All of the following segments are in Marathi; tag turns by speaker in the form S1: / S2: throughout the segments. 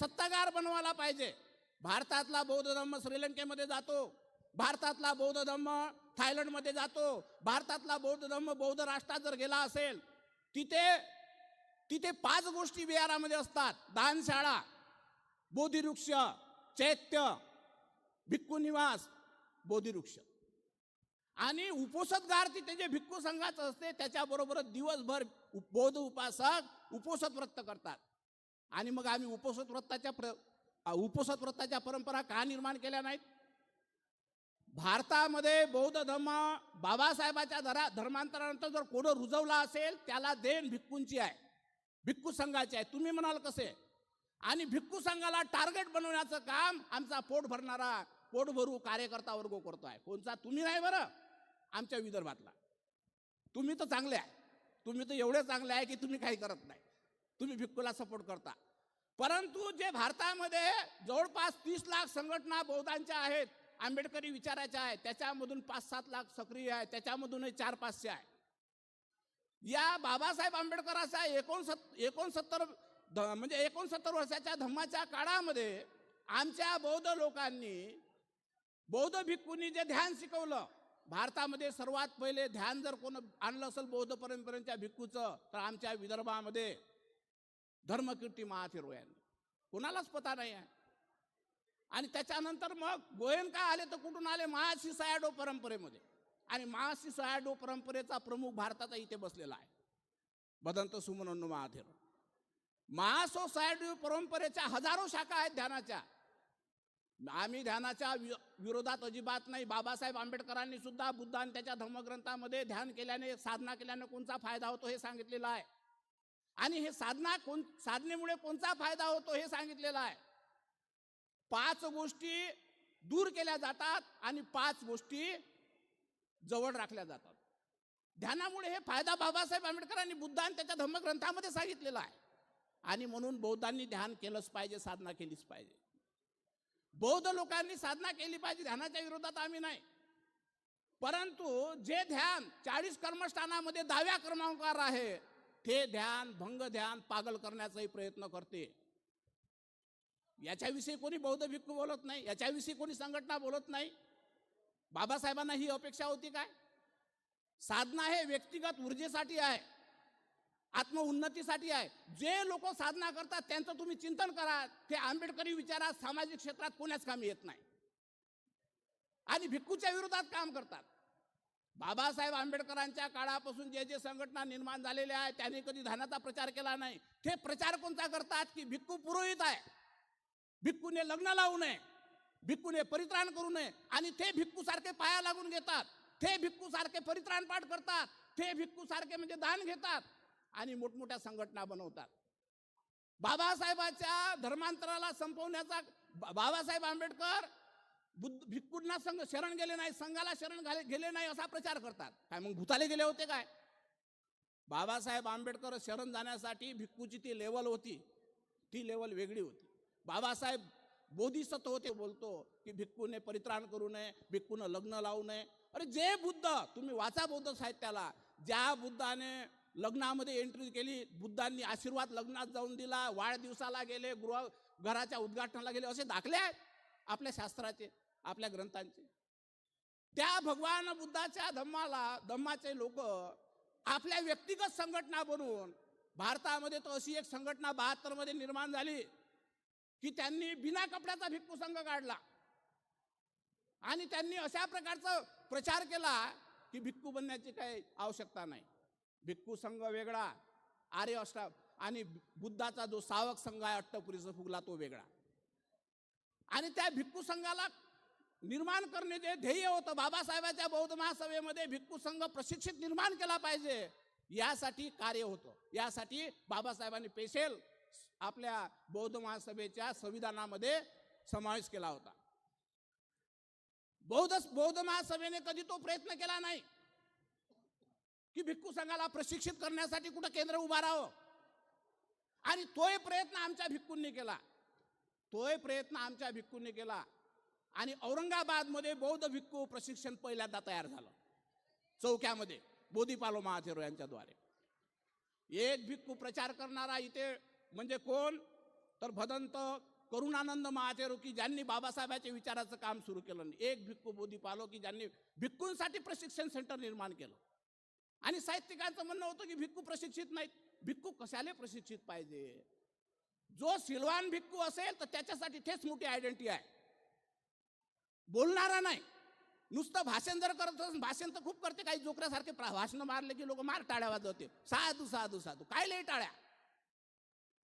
S1: सत्तागार बनवायला पाहिजे. भारतातला बौद्ध धर्म श्रीलंकेमध्ये जातो. भारतातला बौद्ध धर्म थायलंडमध्ये जातो. भारतातला बौद्ध धर्म बौद्ध राष्ट्रात जर गेला असेल तिथे तिथे पाच गोष्टी विहारामध्ये असतात. दानशाळा बोधिवृक्ष चैत्य भिक्खू निवास बोधिवृक्ष. आणि उपोषतगार तिथे जे भिक्खू संघाचं असते त्याच्याबरोबर दिवसभर उप- बौद्ध उपासक उपोषत व्रत करतात. आणि मग आम्ही उपसत व्रताच्या प्र उपसत व्रताच्या परंपरा का निर्माण केल्या नाहीत? भारतामध्ये बौद्ध धर्म बाबासाहेबाच्या धरा धर्मांतरानंतर जर कोण रुजवला असेल त्याला देण भिक्खूंची आहे. भिक्खू संघाची आहे. तुम्ही म्हणाल कसे? आणि भिक्खू संघाला टार्गेट बनवण्याचं काम आमचा पोट भरणारा पोट भरू कार्यकर्ता वर्ग करतो आहे. कोणचा? तुम्ही नाही बरं. आमच्या विदर्भातला. तुम्ही तर चांगले आहे. तुम्ही तर एवढे चांगले आहे की तुम्ही काही करत नाही. तुम्ही भिक्कूला सपोर्ट करता. परंतु जे भारतामध्ये जवळपास तीस लाख संघटना बौद्धांच्या आहेत आंबेडकरी विचाराच्या आहेत त्याच्यामधून पाच सात लाख सक्रिय आहे त्याच्यामधूनही चार पाचशे आहे या बाबासाहेब आंबेडकराच्या एकोणसत् एकोणसत्तर ध- म्हणजे एकोणसत्तर वर्षाच्या धम्माच्या काळामध्ये आमच्या बौद्ध लोकांनी बौद्ध भिक्खूंनी जे ध्यान शिकवलं भारतामध्ये सर्वात पहिले ध्यान जर कोण आणलं असेल बौद्ध परंपरेच्या भिक्खूचं तर आमच्या विदर्भामध्ये धर्मकीर्ती महाथिरो यांनी कोणालाच पता नाही आहे. आणि त्याच्यानंतर मग गोयनका आले तर कुठून आले? महासी सयाडो परंपरेमध्ये. आणि महासी सयाडो परंपरेचा प्रमुख भारताचा इथे बसलेला आहे. बदंत सुमनन्नु महाधीर महासो सयाडो परंपरेच्या हजारो शाखा आहेत ध्यानाच्या. आम्ही ध्यानाच्या वि- विरोधात अजिबात नाही. बाबासाहेब आंबेडकरांनी सुद्धा बुद्ध त्याच्या धर्मग्रंथामध्ये ध्यान केल्याने साधना केल्याने कोणता फायदा होतो हे सांगितलेलं आहे. आणि हे साधना कोण साधनेमुळे कोणता फायदा होतो हे सांगितलेलं आहे. पाच गोष्टी दूर केल्या जातात आणि पाच गोष्टी जवळ राखल्या जातात. ध्यानामुळे हे फायदा बाबासाहेब आंबेडकरांनी बुद्ध त्याच्या धर्मग्रंथामध्ये सांगितलेला आहे. आणि म्हणून बौद्धांनी ध्यान केलंच पाहिजे साधना केलीच पाहिजे. बौद्ध लोकांनी साधना केली पाहिजे ध्यानाच्या विरोधात आम्ही नाही. परंतु जे ध्यान चाळीस कर्मस्थानामध्ये दहाव्या क्रमांकावर आहे ते ध्यान भंग ध्यान पागल करण्याचाही प्रयत्न करते. याच्याविषयी कोणी बौद्ध भिक्खू बोलत नाही याच्याविषयी कोणी संघटना बोलत नाही. बाबासाहेबांना ही अपेक्षा होती काय? साधना हे व्यक्तिगत ऊर्जेसाठी आहे आत्मउन्नतीसाठी आहे. जे लोक साधना करतात त्यांचं तुम्ही चिंतन करा. ते आंबेडकरी विचारात सामाजिक क्षेत्रात कोण्याच कामी येत नाही. आणि भिक्खूच्या विरोधात काम करतात. बाबासाहेब आंबेडकरांच्या काळापासून जे जे संघटना निर्माण झालेल्या आहेत त्यांनी कधी ध्यानाचा प्रचार केला नाही. ते प्रचार कोणता करतात की भिक्खू पुरोहित आहे. भिक्खूने लग्न लावू नये. भिक्खूने परित्राण करू नये. आणि ते भिक्खू सारखे पाया लागून घेतात. ते भिक्खू सारखे परित्राण पाठ करतात. ते भिक्खू सारखे म्हणजे दान घेतात. आणि मोठमोठ्या संघटना बनवतात. बाबासाहेबाच्या धर्मांतराला संपवण्याचा बाबासाहेब आंबेडकर बुद्ध भिक्कूंना संघ शरण गेले नाही संघाला शरण घाले गेले नाही असा प्रचार करतात. काय मग भूताले गेले होते काय? बाबासाहेब आंबेडकर शरण जाण्यासाठी भिक्कूची ती लेवल होती. ती लेवल वेगळी होती. बाबासाहेब बोधिसत्व होते बोलतो की भिक्कूने परित्राण करू नये भिक्कूनं लग्न लावू नये. अरे जे बुद्ध तुम्ही वाचा बौद्ध साहित्याला. ज्या बुद्धाने लग्नामध्ये एंट्री केली बुद्धांनी आशीर्वाद लग्नात जाऊन दिला वाढदिवसाला गेले गृह घराच्या उद्घाटनाला गेले असे दाखले आहेत. आपल्या शास्त्राचे आपल्या ग्रंथांचे. त्या भगवान बुद्धाच्या धम्माला धम्माचे लोक आपल्या व्यक्तिगत संघटना बनवून भारतामध्ये तर अशी एक संघटना बहात्तरमध्ये निर्माण झाली की त्यांनी बिना कपड्याचा भिक्खू संघ काढला. आणि त्यांनी अशा प्रकारचा प्रचार केला की भिक्खू बनण्याची काही आवश्यकता नाही. भिक्खू संघ वेगळा आर्य अष्टा आणि बुद्धाचा जो सावक संघ आहे अट्टपुरीचा फुगला तो वेगळा. आणि त्या भिक्खू संघाला निर्माण करणे जे ध्येय होतं. बाबासाहेबाच्या बौद्ध महासभेमध्ये भिक्खू संघ प्रशिक्षित निर्माण केला पाहिजे. यासाठी कार्य होतं. यासाठी बाबासाहेबांनी पेशेल आपल्या बौद्ध महासभेच्या संविधानामध्ये समावेश केला होता. बौद्ध बौद्ध महासभेने कधी तो प्रयत्न केला नाही. की भिक्खू संघाला प्रशिक्षित करण्यासाठी कुठं केंद्र उभारावं? आणि तोही प्रयत्न आमच्या भिक्खूंनी केला. तोही प्रयत्न आमच्या भिक्खूंनी केला. आणि औरंगाबादमध्ये बौद्ध भिक्खू प्रशिक्षण पहिल्यांदा तयार झालं. चौक्यामध्ये बोधीपालो महाथेरो यांच्याद्वारे. एक भिक्खू प्रचार करणारा इथे म्हणजे कोण? तर भदंत करुणानंद महाथेरो की ज्यांनी बाबासाहेबांच्या विचाराचं काम सुरू केलं नाही. एक भिक्खू बोधी पालो की ज्यांनी भिक्खूंसाठी प्रशिक्षण सेंटर निर्माण केलं. आणि साहित्यिकांचं म्हणणं होतं की भिक्खू प्रशिक्षित नाहीत. भिक्खू कशाला प्रशिक्षित पाहिजे? जो सिलवान भिक्खू असेल तर त्याच्यासाठी तेच मोठी आयडेंटिटी आहे. बोलणारा नाही. नुसतं भाषण जर करत असेल, भाषण तर खूप करते. काही जोकऱ्यासारखे प्रा- भाषण मारले की लोक मार टाळ्या वाजवते. साधू साधू साधू. काय लय टाळ्या?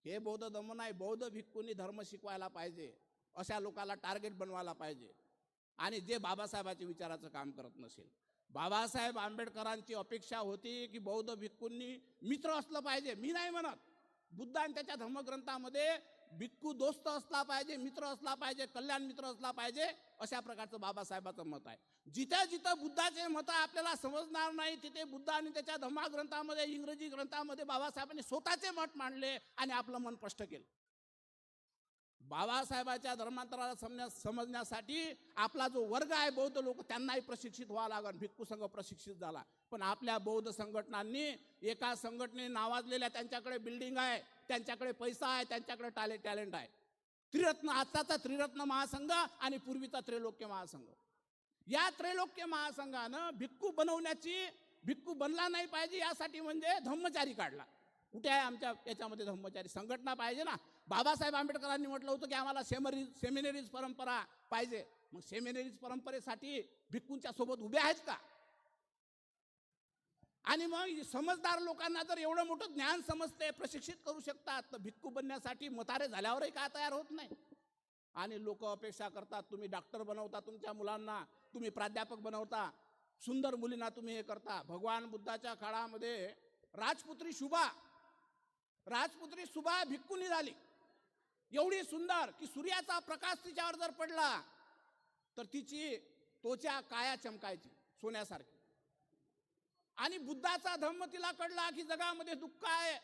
S1: हे बौद्ध धम्म नाही. बौद्ध भिक्खूंनी धर्म शिकवायला पाहिजे. अशा लोकाला टार्गेट बनवायला पाहिजे. आणि जे बाबासाहेबाच्या विचाराचं काम करत नसेल. बाबासाहेब आंबेडकरांची अपेक्षा होती की बौद्ध भिक्खूंनी मित्र असलं पाहिजे. मी नाही म्हणत. बुद्ध आणि त्याच्या धर्मग्रंथामध्ये भिक्खू दोस्त असला पाहिजे मित्र असला पाहिजे कल्याण मित्र असला पाहिजे अशा प्रकारचं बाबासाहेबाचं मत आहे. जिथं जिथं बुद्धाचे मत आपल्याला समजणार नाही तिथे बुद्ध आणि त्याच्या धर्मग्रंथामध्ये इंग्रजी ग्रंथामध्ये बाबासाहेबांनी स्वतःचे मत मांडले आणि आपलं मन स्पष्ट केलं. बाबासाहेबाच्या धर्मांतराला समजण्या समजण्यासाठी आपला जो वर्ग आहे बौद्ध लोक त्यांनाही प्रशिक्षित व्हावं लागेल भिक्खू संघ प्रशिक्षित झाला. पण आपल्या बौद्ध संघटनांनी एका संघटने नावाजलेल्या त्यांच्याकडे बिल्डिंग आहे त्यांच्याकडे पैसा आहे त्यांच्याकडे टाले टॅलेंट आहे. त्रिरत्न आताचा त्रिरत्न महासंघ आणि पूर्वीचा त्रैलोक्य महासंघ. या त्रैलोक्य महासंघानं भिक्खू बनवण्याची भिक्खू बनला नाही पाहिजे यासाठी म्हणजे धम्मचारी काढला. कुठे आहे आमच्या याच्यामध्ये धम्मचारी? संघटना पाहिजे ना. बाबासाहेब आंबेडकरांनी म्हटलं होतं की आम्हाला सेमरी सेमिनरीज परंपरा पाहिजे. मग सेमिनरीज परंपरेसाठी भिक्कूंच्या सोबत उभे आहेत का? आणि मग समजदार लोकांना जर एवढं मोठं ज्ञान समजते प्रशिक्षित करू शकतात तर भिक्कू बनण्यासाठी मतारे झाल्यावरही का तयार होत नाही? आणि लोक अपेक्षा करतात तुम्ही डॉक्टर बनवता तुमच्या मुलांना तुम्ही प्राध्यापक बनवता सुंदर मुलींना तुम्ही हे करता. भगवान बुद्धाच्या काळामध्ये राजपुत्री शुभा राजपुत्री शुभा भिक्खूनी झाली. एवढी सुंदर की सूर्याचा प्रकाश तिच्यावर जर पडला तर तिची त्वचा काया चमकायची सोन्यासारखी. आणि बुद्धाचा धम्म तिला कळला की जगामध्ये दुःख आहे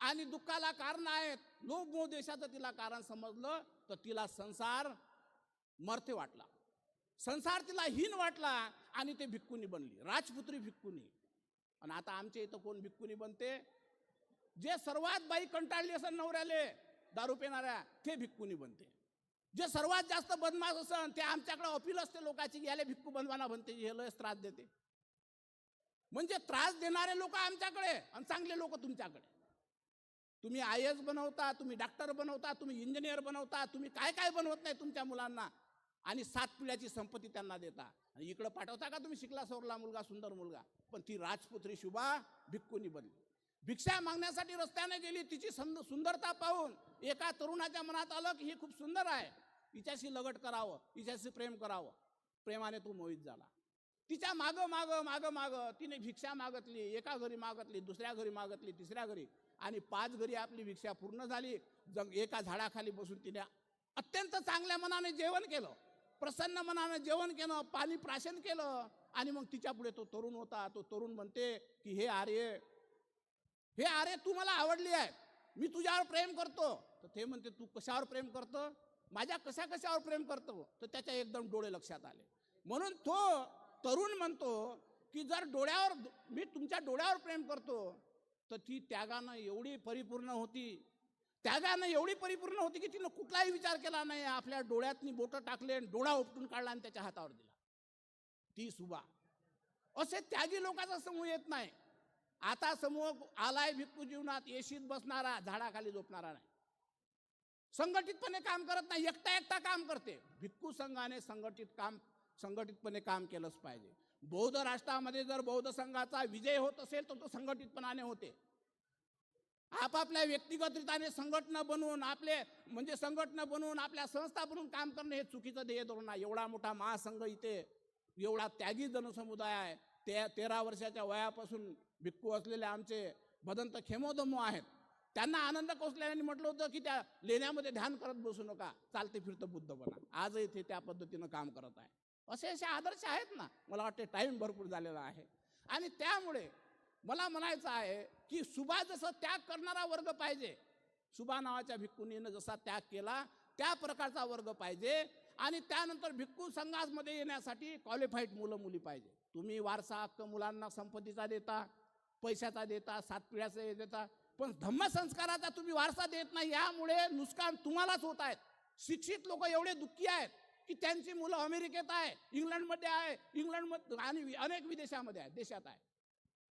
S1: आणि दुःखाला कारण आहेत. लोभ मोह देशाचं तिला कारण समजलं तर तिला संसार मरते वाटला. संसार तिला हीन वाटला आणि ते भिक्कुनी बनली राजपुत्री भिक्कुनी आणि आता आमच्या इथं कोण भिक्कुनी बनते? जे सर्वात बाई कंटाळली असं नवऱ्याले दारू पिणाऱ्या ते भिक्कुनी बनते. जे सर्वात जास्त बदमाश असन ते आमच्याकडे अपील असते लोकांची याले भिक्कू बनवाना बनते हे लयच त्रास देते. म्हणजे त्रास देणारे लोक आमच्याकडे आणि चांगले लोक तुमच्याकडे. तुम्ही आय एस बनवता तुम्ही डॉक्टर बनवता तुम्ही इंजिनियर बनवता तुम्ही काय काय बनवत नाही तुमच्या मुलांना. आणि सात पिढ्याची संपत्ती त्यांना देता. आणि इकडं पाठवता का तुम्ही शिकला सवरला मुलगा सुंदर मुलगा? पण ती राजपुत्री शुभा भिक्कुनी बनली. भिक्षा मागण्यासाठी रस्त्याने गेली तिची संद- सुंदरता पाहून एका तरुणाच्या मनात आलं की ही खूप सुंदर आहे. तिच्याशी लगट करावं तिच्याशी प्रेम करावं. प्रेमाने तो मोहित झाला. तिच्या मागं मागं मागं मागं तिने भिक्षा मागतली एका घरी मागतली दुसऱ्या घरी मागतली तिसऱ्या घरी. आणि पाच घरी आपली भिक्षा पूर्ण झाली. जग एका झाडाखाली बसून तिने अत्यंत चांगल्या मनाने जेवण केलं. प्रसन्न मनाने जेवण केलं पाणी प्राशन केलं. आणि मग तिच्या पुढे तो तरुण होता. तो तरुण म्हणते की हे आर्य हे अरे तू मला आवडली आहे. मी तुझ्यावर प्रेम करतो. तर ते म्हणते तू कशावर प्रेम करतो? माझ्या कशा कशावर प्रेम करतो? तर त्याच्या एकदम डोळे लक्षात आले. म्हणून तो तरुण म्हणतो की जर डोळ्यावर मी तुमच्या डोळ्यावर प्रेम करतो तर ती त्यागानं एवढी परिपूर्ण होती. त्यागानं एवढी परिपूर्ण होती की तिनं कुठलाही विचार केला नाही. आपल्या डोळ्यातनी बोटं टाकले आणि डोळा उपटून काढला आणि त्याच्या हातावर दिला. ती सुबा. असे त्यागी लोकांचा समूह येत नाही. आता समूह आलाय भिक्खू जीवनात येशीत बसणारा झाडाखाली झोपणारा नाही. संघटितपणे काम करत नाही एकटा एकटा काम करते. भिक्खू संघाने संघटित काम संघटितपणे काम केलंच पाहिजे. बौद्ध राष्ट्रामध्ये जर बौद्ध संघाचा विजय होत असेल तर तो संघटितपणाने होते. आपापल्या व्यक्तिगतरित्याने संघटनं संघटना बनवून आपले म्हणजे संघटना बनवून आपल्या संस्था बनवून काम करणं हे चुकीचं ध्येय धोरण आहे. एवढा मोठा महासंघ इथे एवढा त्यागी जनसमुदाय आहे. ते तेरा वर्षाच्या वयापासून भिक्खू असलेले आमचे भदंत खेमोदमो आहेत. त्यांना आनंद कोसल्याने म्हटलं होतं की त्या लेण्यामध्ये ध्यान करत बसू नका चालते फिरतं बुद्ध बना. आजही ते त्या पद्धतीनं काम करत आहे. असे असे आदर्श आहेत ना मला वाटते टाईम भरपूर झालेला आहे. आणि त्यामुळे मला म्हणायचं आहे की सुभा जसं त्याग करणारा वर्ग पाहिजे सुभा नावाच्या भिक्खुनीनं जसा त्याग केला त्या प्रकारचा वर्ग पाहिजे. आणि त्यानंतर भिक्खू संघासमध्ये येण्यासाठी क्वालिफाईड मुलं मुली पाहिजे. तुम्ही वारसा हक्क मुलांना संपत्तीचा देता पैशाचा देता सात पिढ्याचा हे देता पण धम्मसंस्काराचा तुम्ही वारसा देत नाही यामुळे नुकसान तुम्हालाच होत आहेत शिक्षित लोक एवढे दुःखी आहेत की त्यांची मुलं अमेरिकेत आहे इंग्लंडमध्ये आहे इंग्लंडमध्ये आणि अनेक विदेशामध्ये आहे देशात आहे.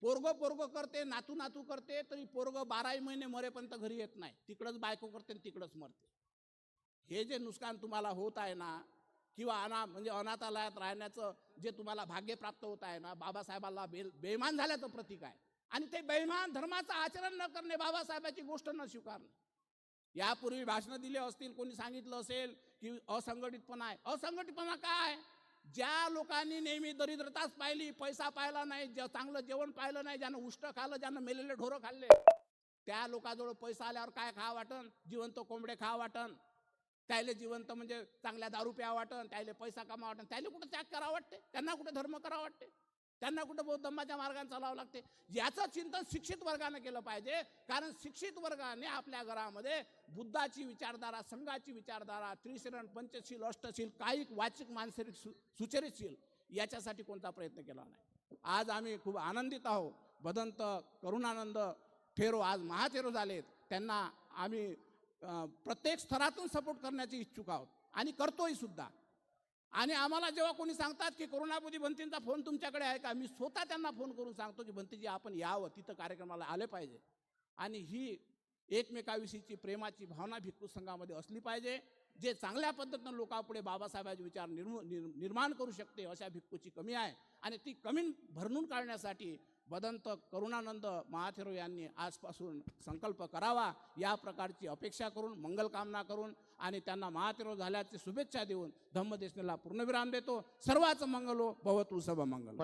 S1: पोरगं पोरगं करते नातू नातू करते तरी पोरगं बाराही महिने मरेपर्यंत घरी येत नाही. तिकडंच बायको करते आणि तिकडंच मरते. हे जे नुकसान तुम्हाला होत आहे ना किंवा अना म्हणजे अनाथालयात राहण्याचं जे तुम्हाला भाग्य प्राप्त होत आहे ना बाबासाहेबाला बे बेमान झाल्याचं प्रतीक आहे. आणि ते बेमान धर्माचं आचरण न करणे बाबासाहेबाची गोष्ट न स्वीकारणे. यापूर्वी भाषणं दिले असतील कोणी सांगितलं असेल की असंघटितपणा आहे. असंघटितपणा काय? ज्या लोकांनी नेहमी दरिद्रताच पाहिली पैसा पाहिला नाही ज्या चांगलं जेवण पाहिलं नाही ज्यानं उष्ट खाल्लं ज्यानं मेलेले ढोरं खाल्ले त्या लोकांजवळ पैसा आल्यावर काय खा वाटन? जिवंत कोंबडे खा वाटन? त्याले जिवंत म्हणजे चांगल्या दारू प्या वाटन त्याले पैसा कमा वाटन त्याला कुठं त्याग करावं वाटते? त्यांना कुठं धर्म करा वाटते? त्यांना कुठं बौद्ध मार्गाने चालावं लागते? याचं चिंतन शिक्षित वर्गाने केलं पाहिजे. कारण शिक्षित वर्गाने आपल्या घरामध्ये बुद्धाची विचारधारा संघाची विचारधारा त्रिशरण पंचशील अष्टशील कायिक वाचिक मानसिक सु सुचरितशील याच्यासाठी कोणता प्रयत्न केला नाही. आज आम्ही खूप आनंदित आहोत. भदंत करुणानंद ठेरो आज महाथेरो झालेत. त्यांना आम्ही प्रत्येक स्तरातून सपोर्ट करण्याचे इच्छुक आहोत. आणि करतोय सुद्धा. आणि आम्हाला जेव्हा कोणी सांगतात की करुणाबुद्धी भंतींचा फोन तुमच्याकडे आहे का मी स्वतः त्यांना फोन करून सांगतो की भंतीजी आपण यावं तिथं कार्यक्रमाला आले पाहिजे. आणि ही एकमेकाविषयीची प्रेमाची भावना भिक्खू संघामध्ये असली पाहिजे जे चांगल्या पद्धतीनं लोकांपुढे बाबासाहेबांचे विचार निर्मू निर- निर्माण करू शकते अशा भिक्खूची कमी आहे. आणि ती कमी भरणून काढण्यासाठी बदंत करुणानंद महाथेरो यांनी आजपासून संकल्प करावा या प्रकारची अपेक्षा करून मंगलकामना करून आणि त्यांना महाथेरो झाल्याची शुभेच्छा देऊन धम्मदेशनेला पूर्णविराम देतो. सर्वांचं मंगलो भवतु सब मंगल